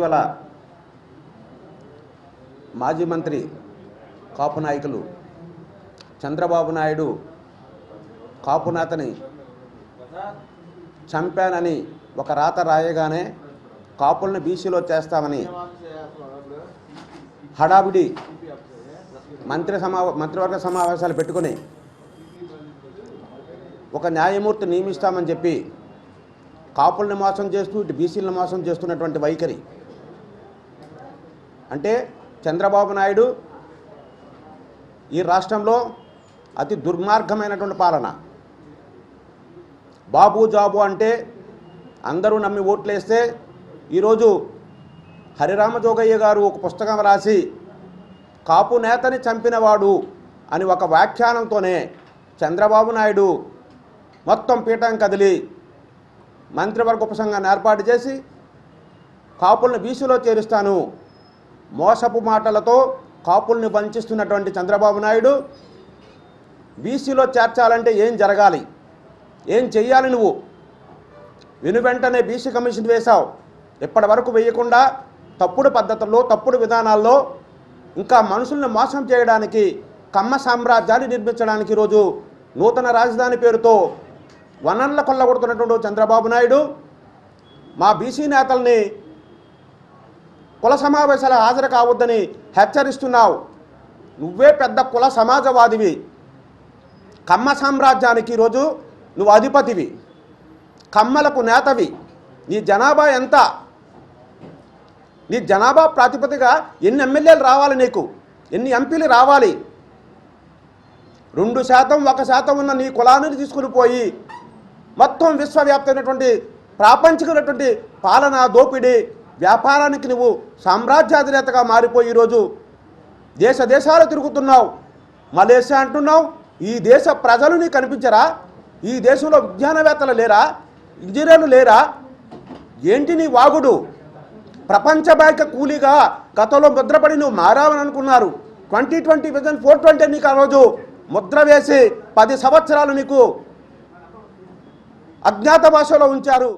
ఇటీవల మాజీ మంత్రి కాపు నాయకులు చంద్రబాబు నాయుడు కాపునాథని చంపానని ఒక రాత రాయగానే కాపుల్ని బీసీలో చేస్తామని హడావిడి మంత్రి సమా మంత్రివర్గ సమావేశాలు పెట్టుకుని ఒక న్యాయమూర్తి నియమిస్తామని చెప్పి కాపుల్ని మోసం చేస్తూ ఇటు బీసీలను మోసం చేస్తున్నటువంటి వైఖరి అంటే చంద్రబాబు నాయుడు ఈ రాష్ట్రంలో అతి దుర్మార్గమైనటువంటి పాలన. బాబు జాబు అంటే అందరూ నమ్మి ఓట్లేస్తే ఈరోజు హరిరామ జోగయ్య గారు ఒక పుస్తకం రాసి కాపు నేతని చంపినవాడు అని ఒక వ్యాఖ్యానంతోనే చంద్రబాబు నాయుడు మొత్తం పీఠం కదిలి మంత్రివర్గ ఉపసంఘాన్ని ఏర్పాటు చేసి కాపుల్ని బీసీలో చేరుస్తాను మోసపు మాటలతో కాపుల్ని వంచిస్తున్నటువంటి చంద్రబాబు నాయుడు బీసీలో చేర్చాలంటే ఏం జరగాలి? ఏం చెయ్యాలి నువ్వు? విను వెంటనే బీసీ కమిషన్ వేశావు. ఇప్పటి వరకు వేయకుండా తప్పుడు పద్ధతుల్లో తప్పుడు విధానాల్లో ఇంకా మనుషుల్ని మోసం చేయడానికి కమ్మ సామ్రాజ్యాన్ని నిర్మించడానికి ఈరోజు నూతన రాజధాని పేరుతో వనరుల కొల్లగొడుతున్నటువంటి చంద్రబాబు నాయుడు మా బీసీ నేతల్ని కుల సమావేశాలు హాజరు కావద్దని హెచ్చరిస్తున్నావు. నువ్వే పెద్ద కుల సమాజవాదివి. కమ్మ సామ్రాజ్యానికి ఈరోజు నువ్వు అధిపతివి. కమ్మలకు నేతవి. నీ జనాభా ఎంత? నీ జనాభా ప్రాతిపదిగా ఎన్ని ఎమ్మెల్యేలు రావాలి నీకు? ఎన్ని ఎంపీలు రావాలి? రెండు శాతం ఒక శాతం ఉన్న నీ కులాన్ని తీసుకుని పోయి మొత్తం విశ్వవ్యాప్తమైనటువంటి ప్రాపంచికమైనటువంటి పాలన దోపిడీ వ్యాపారానికి నువ్వు సామ్రాజ్యాధినేతగా మారిపోయి ఈరోజు దేశ దేశాలు తిరుగుతున్నావు. మలేషియా అంటున్నావు. ఈ దేశ ప్రజలు నీకు కనిపించరా? ఈ దేశంలో విజ్ఞానవేత్తలు లేరా? ఇంజనీర్లు లేరా? ఏంటి నీ వాగుడు? ప్రపంచ బ్యాంక్ కూలీగా గతంలో ముద్రపడి నువ్వు మారావని అనుకున్నారు. Twenty twenty vision four twenty నీకు ఆ రోజు ముద్ర వేసి పది సంవత్సరాలు నీకు అజ్ఞాత భాషలో ఉంచారు.